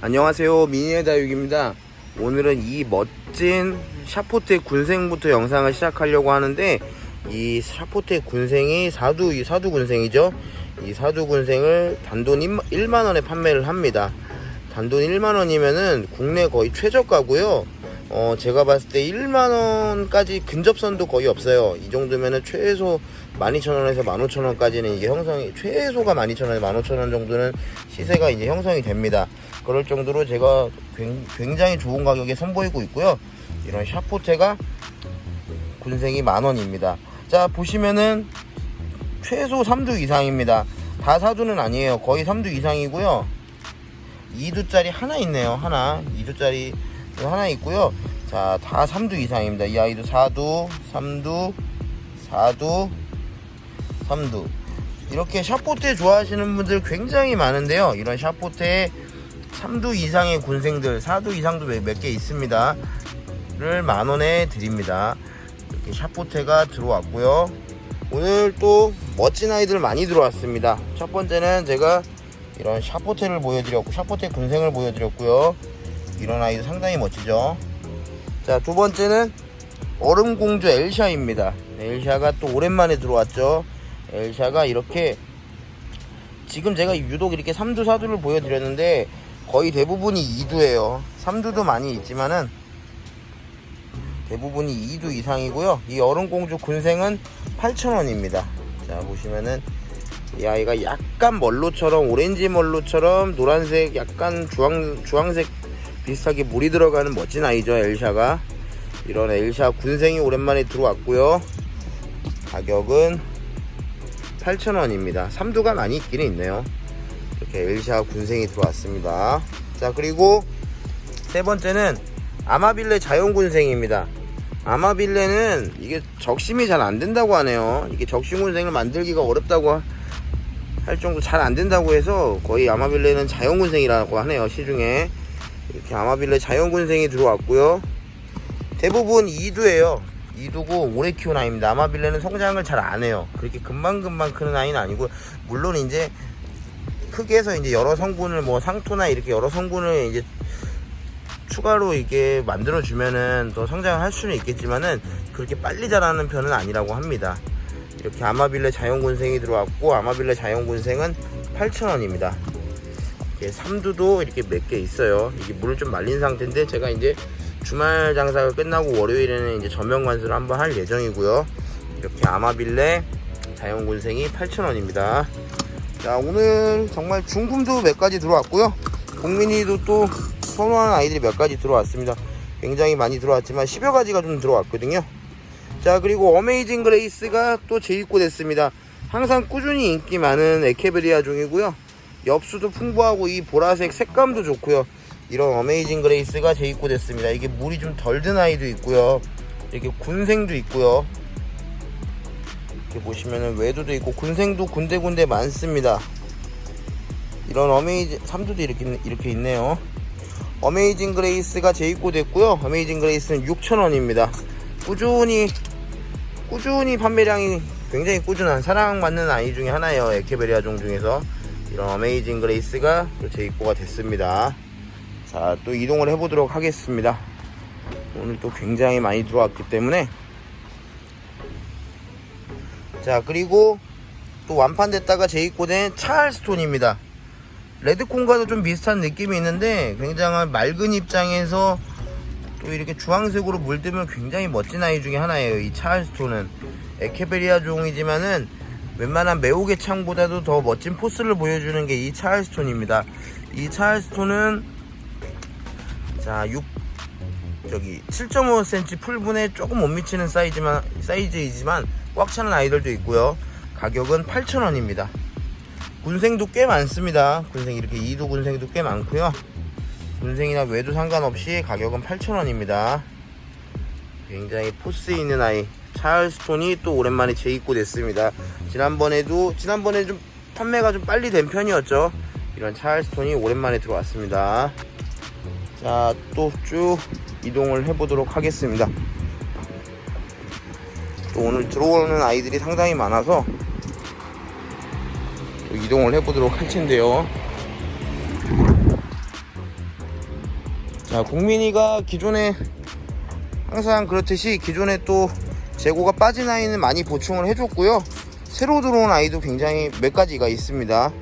안녕하세요. 미니의 다육입니다. 오늘은 이 멋진 샤포테 군생부터 영상을 시작하려고 하는데 이 샤포테 군생이 사두 이 사두 군생이죠. 이 사두 군생을 단돈 1만원에 판매를 합니다. 단돈 1만원이면은 국내 거의 최저가고요. 어 제가 봤을 때 1만원까지 근접선도 거의 없어요. 이 정도면은 최소 12,000원에서 15,000원까지는 이게 형성이 최소가 12,000원에 15,000원 정도는 시세가 이제 형성이 됩니다. 그럴 정도로 제가 굉- 굉장히 좋은 가격에 선보이고 있고요. 이런 샤포테가 군생이 만원입니다. 자 보시면은 최소 3두 이상입니다. 다 4두는 아니에요. 거의 3두 이상이고요. 2두짜리 하나 있네요. 하나. 2두짜리 하나 있고요. 자 다 3두 이상입니다. 이 아이도 4두 3두 4두 3두. 이렇게 샤포테 좋아하시는 분들 굉장히 많은데요. 이런 샤포테 3두 이상의 군생들 4두 이상도 몇 개 있습니다. 를 만원에 드립니다. 이렇게 샤포테가 들어왔고요. 오늘 또 멋진 아이들 많이 들어왔습니다. 첫 번째는 제가 이런 샤포테를 보여드렸고 샤포테 군생을 보여드렸고요. 이런 아이도 상당히 멋지죠? 자 두 번째는 얼음공주 엘샤입니다. 엘샤가 또 오랜만에 들어왔죠 엘샤가 이렇게 지금 제가 유독 이렇게 3두 4두를 보여드렸는데 거의 대부분이 2두예요. 3두도 많이 있지만은 대부분이 2두 이상이고요. 이 얼음공주 군생은 8,000원입니다. 자 보시면은 이 아이가 약간 멀로처럼 오렌지 멀로처럼 노란색 약간 주황, 주황색 비슷하게 물이 들어가는 멋진 아이죠 엘샤가. 이런 엘샤 군생이 오랜만에 들어왔고요. 가격은 8,000원입니다. 3두가 많이 있기는 있네요. 이렇게 엘샤 군생이 들어왔습니다. 자 그리고 세 번째는 아마빌레 자연군생입니다. 아마빌레는 이게 적심이 잘 안 된다고 하네요. 이게 적심군생을 만들기가 어렵다고 하- 할 정도 잘 안 된다고 해서 거의 아마빌레는 자연군생이라고 하네요 시중에. 이렇게 아마빌레 자연군생이 들어왔고요. 대부분 2두예요 2두고 오래 키운 아이입니다 아마빌레는 성장을 잘 안 해요 그렇게 금방금방 크는 아이는 아니고 물론 이제 크게 해서 이제 여러 성분을 뭐 상토나 이렇게 여러 성분을 이제 추가로 이게 만들어 주면은 더 성장을 할 수는 있겠지만은 그렇게 빨리 자라는 편은 아니라고 합니다. 이렇게 아마빌레 자연군생이 들어왔고 아마빌레 자연군생은 8,000원입니다. 이렇게 삼두도 이렇게 몇 개 있어요. 이게 물을 좀 말린 상태인데 제가 이제 주말 장사가 끝나고 월요일에는 이제 전면 관수를 한번 할 예정이고요. 이렇게 아마빌레 자연군생이 8,000원입니다. 자 오늘 정말 중금도 몇 가지 들어왔고요. 국민이도 또 선호하는 아이들이 몇 가지 들어왔습니다. 굉장히 많이 들어왔지만 10여 가지가 좀 들어왔거든요. 자 그리고 어메이징 그레이스가 또 재입고됐습니다. 항상 꾸준히 인기 많은 에케베리아 종이고요. 엽수도 풍부하고 이 보라색 색감도 좋고요 이런 어메이징 그레이스가 재입고됐습니다 이게 물이 좀 덜 든 아이도 있고요 이렇게 군생도 있고요 이렇게 보시면은 외도도 있고 군생도 군데군데 많습니다. 이런 어메이징 삼두도 이렇게 이렇게 있네요. 어메이징 그레이스가 재입고됐고요. 어메이징 그레이스는 6,000원입니다. 꾸준히 꾸준히 판매량이 굉장히 꾸준한 사랑받는 아이 중에 하나예요. 에케베리아 종 중에서 이런 어메이징 그레이스가 또 재입고가 됐습니다. 자, 또 이동을 해보도록 하겠습니다. 오늘 또 굉장히 많이 들어왔기 때문에. 자 그리고 또 완판됐다가 재입고된 찰스톤입니다. 레드콘과도 좀 비슷한 느낌이 있는데 굉장한 맑은 입장에서 또 이렇게 주황색으로 물들면 굉장히 멋진 아이 중에 하나예요 이 찰스톤은. 에케베리아 종이지만은 웬만한 매우개 창보다도 더 멋진 포스를 보여주는 게 이 찰스톤입니다. 이 찰스톤은 자 6, 저기 7.5cm 풀분에 조금 못 미치는 사이즈만 사이즈이지만 꽉 차는 아이들도 있고요. 가격은 8,000원입니다. 군생도 꽤 많습니다. 군생 이렇게 2두 군생도 꽤 많고요. 군생이나 외도 상관없이 가격은 8,000원입니다. 굉장히 포스 있는 아이 찰스톤이 또 오랜만에 재입고됐습니다. 지난번에도 지난번에 좀 판매가 좀 빨리 된 편이었죠. 이런 찰스톤이 오랜만에 들어왔습니다. 자, 또 쭉 이동을 해보도록 하겠습니다. 또 오늘 들어오는 아이들이 상당히 많아서 또 이동을 해보도록 할 텐데요. 자, 국민이가 기존에 항상 그렇듯이 기존에 또 재고가 빠진 아이는 많이 보충을 해줬고요. 새로 들어온 아이도 굉장히 몇 가지가 있습니다.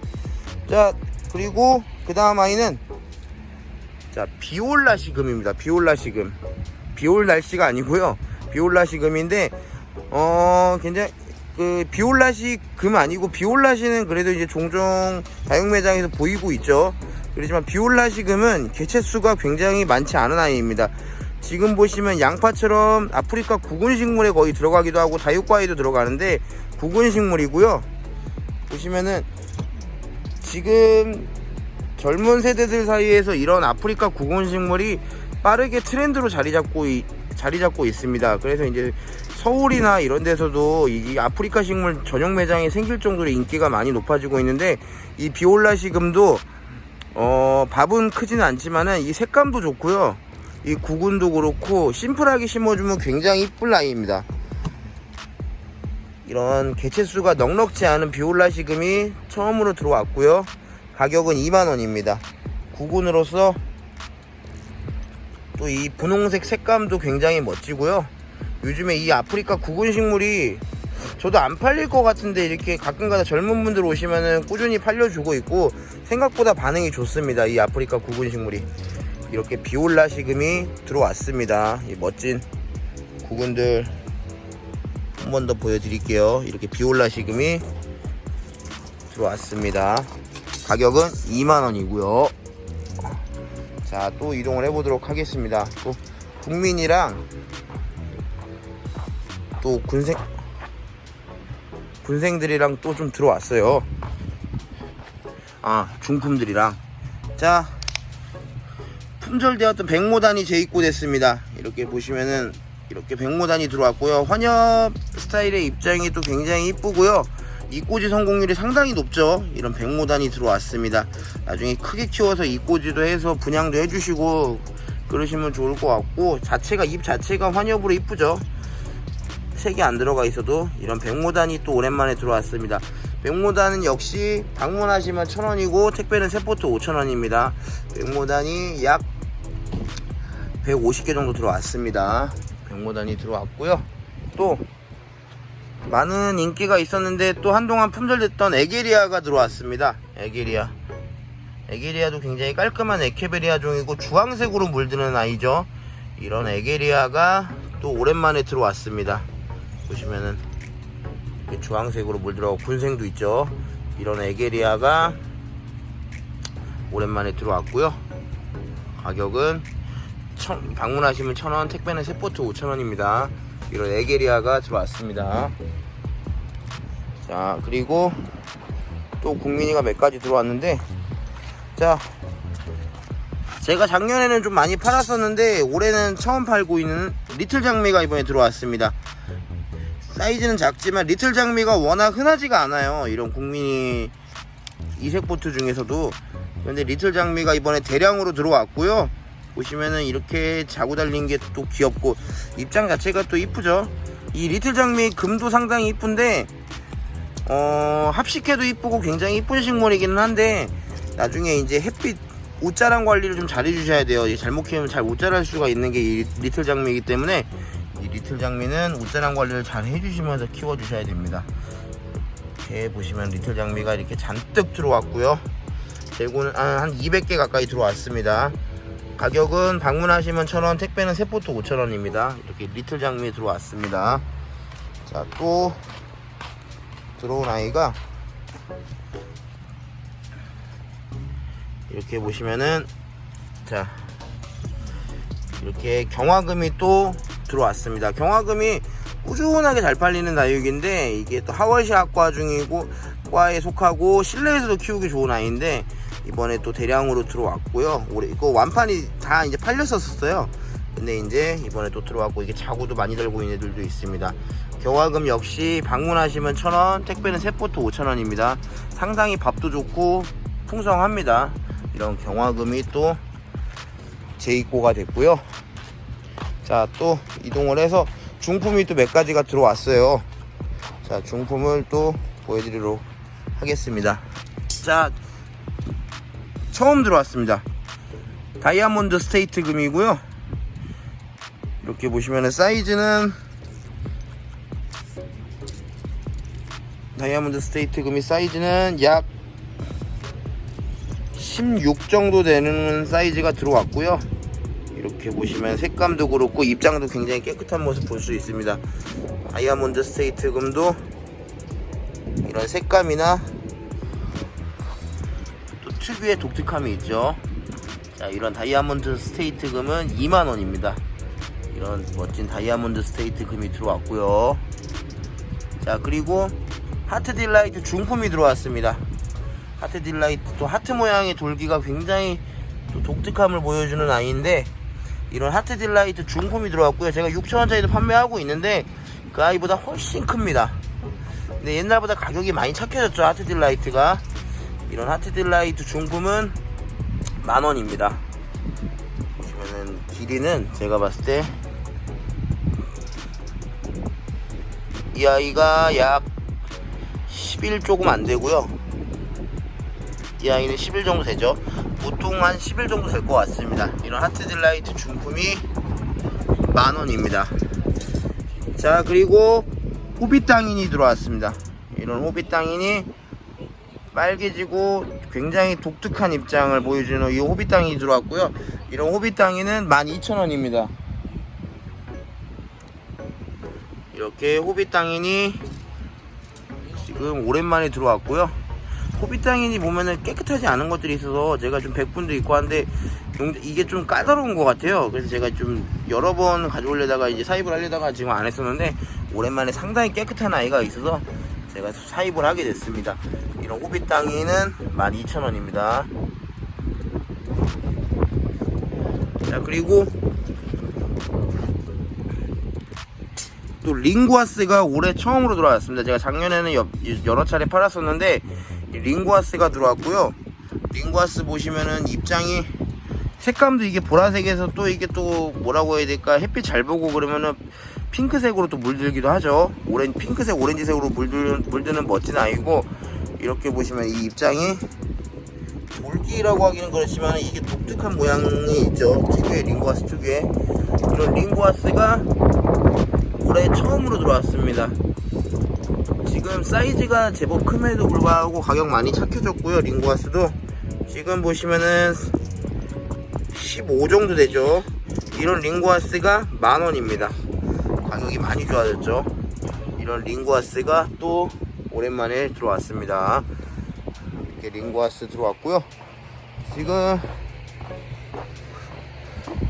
자, 그리고 그 다음 아이는 자, 비올라 시금입니다. 비올라 시금. 비올 날씨가 아니고요. 비올라 시금인데 어, 굉장히 그 비올라시 금 아니고 비올라시는 그래도 이제 종종 다육 매장에서 보이고 있죠. 그렇지만 비올라시 금은 개체 수가 굉장히 많지 않은 아이입니다. 지금 보시면 양파처럼 아프리카 구근 식물에 거의 들어가기도 하고 다육과에도 들어가는데 구근 식물이고요. 보시면은 지금 젊은 세대들 사이에서 이런 아프리카 구근 식물이 빠르게 트렌드로 자리 잡고 이- 자리 잡고 있습니다. 그래서 이제 서울이나 이런 데서도 이 아프리카 식물 전용 매장이 생길 정도로 인기가 많이 높아지고 있는데 이 비올라 시금도 어 밥은 크지는 않지만은 이 색감도 좋고요. 이 구근도 그렇고 심플하게 심어주면 굉장히 이쁠 아이입니다. 이런 개체 수가 넉넉지 않은 비올라 시금이 처음으로 들어왔고요. 가격은 2만원입니다. 구근으로서 또 이 분홍색 색감도 굉장히 멋지고요. 요즘에 이 아프리카 구근 식물이 저도 안 팔릴 것 같은데 이렇게 가끔가다 젊은 분들 오시면은 꾸준히 팔려주고 있고 생각보다 반응이 좋습니다. 이 아프리카 구근 식물이 이렇게 비올라 시금이 들어왔습니다. 이 멋진 구근들 한 번 더 보여드릴게요. 이렇게 비올라 시금이 들어왔습니다. 가격은 2만원이고요. 자, 또 이동을 해보도록 하겠습니다. 또 국민이랑 또 군생 군생들이랑 또 좀 들어왔어요. 아, 중품들이랑. 자, 품절되었던 백모단이 재입고됐습니다. 이렇게 보시면은 이렇게 백모단이 들어왔고요. 환엽 스타일의 입장이 또 굉장히 이쁘고요. 이꼬지 성공률이 상당히 높죠. 이런 백모단이 들어왔습니다. 나중에 크게 키워서 이꼬지도 해서 분양도 해주시고 그러시면 좋을 것 같고 자체가 입 자체가 환엽으로 이쁘죠. 색이 안 들어가 있어도 이런 백모단이 또 오랜만에 들어왔습니다. 백모단은 역시 방문하시면 1000원이고 택배는 세포트 5000원입니다. 백모단이 약 150개 정도 들어왔습니다. 백모단이 들어왔고요. 또 많은 인기가 있었는데 또 한동안 품절됐던 에게리아가 들어왔습니다. 에게리아. 에게리아도 굉장히 깔끔한 에케베리아 종이고 주황색으로 물드는 아이죠. 이런 에게리아가 또 오랜만에 들어왔습니다. 보시면은 주황색으로 물들어가고 군생도 있죠. 이런 에게리아가 오랜만에 들어왔고요. 가격은 천, 방문하시면 천원, 택배는 세포트 5천원입니다. 이런 에게리아가 들어왔습니다. 자, 그리고 또 국민이가 몇 가지 들어왔는데, 자, 제가 작년에는 좀 많이 팔았었는데, 올해는 처음 팔고 있는 리틀 장미가 이번에 들어왔습니다. 사이즈는 작지만 리틀 장미가 워낙 흔하지가 않아요. 이런 국민이 이색 보트 중에서도. 근데 리틀 장미가 이번에 대량으로 들어왔고요. 보시면은 이렇게 자고 달린 게 또 귀엽고 입장 자체가 또 이쁘죠. 이 리틀 장미 금도 상당히 이쁜데 어 합식해도 이쁘고 굉장히 이쁜 식물이기는 한데 나중에 이제 햇빛 옷자랑 관리를 좀 잘 해주셔야 돼요. 이 잘못 키우면 잘 못 자랄 수가 있는 게 이 리틀 장미이기 때문에 이 리틀 장미는 옷자랑 관리를 잘 해주시면서 키워주셔야 됩니다. 이렇게 보시면 리틀 장미가 이렇게 잔뜩 들어왔고요. 재고는 한, 한 200개 가까이 들어왔습니다. 가격은 방문하시면 1000원, 택배는 세포트 5000원입니다. 이렇게 리틀 장미 들어왔습니다. 자, 또 들어온 아이가 이렇게 보시면은 자, 이렇게 경화금이 또 들어왔습니다. 경화금이 꾸준하게 잘 팔리는 다육인데 이게 또 하월시 학과 중이고 과에 속하고 실내에서도 키우기 좋은 아이인데 이번에 또 대량으로 들어왔고요. 올해 이거 완판이 다 이제 팔렸었어요. 근데 이제 이번에 또 들어왔고 이게 자구도 많이 달고 있는 애들도 있습니다. 경화금 역시 방문하시면 1000원, 택배는 세포트 5000원입니다. 상당히 밥도 좋고 풍성합니다. 이런 경화금이 또 재입고가 됐고요. 자, 또 이동을 해서 중품이 또 몇 가지가 들어왔어요. 자, 중품을 또 보여드리도록 하겠습니다. 자, 처음 들어왔습니다. 다이아몬드 스테이트 금이고요. 이렇게 보시면은 사이즈는 다이아몬드 스테이트 금이 사이즈는 약 16 정도 되는 사이즈가 들어왔고요. 이렇게 보시면 색감도 그렇고 입장도 굉장히 깨끗한 모습 볼 수 있습니다. 다이아몬드 스테이트 금도 이런 색감이나 또 특유의 독특함이 있죠. 자, 이런 다이아몬드 스테이트 금은 2만원입니다. 이런 멋진 다이아몬드 스테이트 금이 들어왔고요. 자, 그리고 하트 딜라이트 중품이 들어왔습니다. 하트 딜라이트 또 하트 모양의 돌기가 굉장히 또 독특함을 보여주는 아이인데 이런 하트 딜라이트 중품이 들어왔고요. 제가 6천원짜리도 판매하고 있는데 그 아이보다 훨씬 큽니다. 근데 옛날보다 가격이 많이 착해졌죠. 하트 딜라이트가 이런 하트 딜라이트 중품은 만원입니다. 보시면은 길이는 제가 봤을 때 이 아이가 약 11 조금 안 되고요. 이 아이는 11 정도 되죠. 보통 한11 정도 될 것 같습니다. 이런 하트 딜라이트 중품이 만 원입니다. 자 그리고 호빗 땅인이 들어왔습니다. 이런 호빗 땅인이 빨개지고 굉장히 독특한 입장을 보여주는 이 호빗 땅인이 들어왔고요. 이런 호빗 땅인은 12,000원입니다. 이렇게 호빗 땅인이 지금 오랜만에 들어왔고요. 호빗 땅인이 보면은 깨끗하지 않은 것들이 있어서 제가 좀 100분도 있고 한데 용- 이게 좀 까다로운 것 같아요. 그래서 제가 좀 여러 번 가져오려다가 이제 사입을 하려다가 지금 안 했었는데 오랜만에 상당히 깨끗한 아이가 있어서 제가 사입을 하게 됐습니다. 이런 호빗 땅이는 12,000원입니다. 자 그리고 또 링구아스가 올해 처음으로 들어왔습니다. 제가 작년에는 여, 여러 차례 팔았었는데 이 링구아스가 들어왔고요. 링구아스 보시면은 입장이 색감도 이게 보라색에서 또 이게 또 뭐라고 해야 될까 햇빛 잘 보고 그러면은 핑크색으로 또 물들기도 하죠. 오렌 핑크색 오렌지색으로 물들, 물드는 멋진 아이고 이렇게 보시면 이 입장이 돌기라고 하기는 그렇지만 이게 독특한 모양이 있죠. 특유의 링구아스 특유의 이런 링구아스가 올해 처음으로 들어왔습니다. 지금 사이즈가 제법 큼에도 불구하고 가격 많이 착해졌고요. 링구아스도 지금 보시면은 15 정도 되죠. 이런 링구아스가 만 원입니다. 가격이 많이 좋아졌죠. 이런 링구아스가 또 오랜만에 들어왔습니다. 이렇게 링구아스 들어왔고요. 지금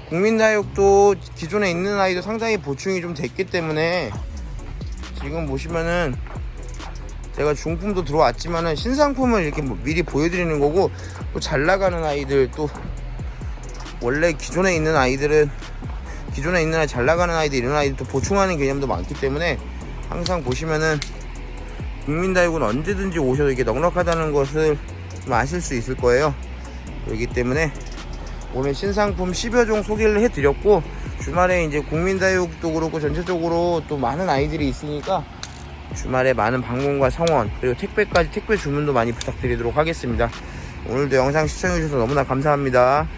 국민다육도 기존에 있는 아이도 상당히 보충이 좀 됐기 때문에 지금 보시면은 제가 중품도 들어왔지만은 신상품을 이렇게 뭐 미리 보여드리는 거고 또 잘 나가는 아이들 또 원래 기존에 있는 아이들은 기존에 있는 아이 잘 나가는 아이들 이런 아이들 또 보충하는 개념도 많기 때문에 항상 보시면은 국민다육은 언제든지 오셔도 이게 넉넉하다는 것을 좀 아실 수 있을 거예요. 그렇기 때문에 오늘 신상품 10여 종 소개를 해드렸고 주말에 이제 국민다육도 그렇고 전체적으로 또 많은 아이들이 있으니까 주말에 많은 방문과 성원 그리고 택배까지 택배 주문도 많이 부탁드리도록 하겠습니다. 오늘도 영상 시청해주셔서 너무나 감사합니다.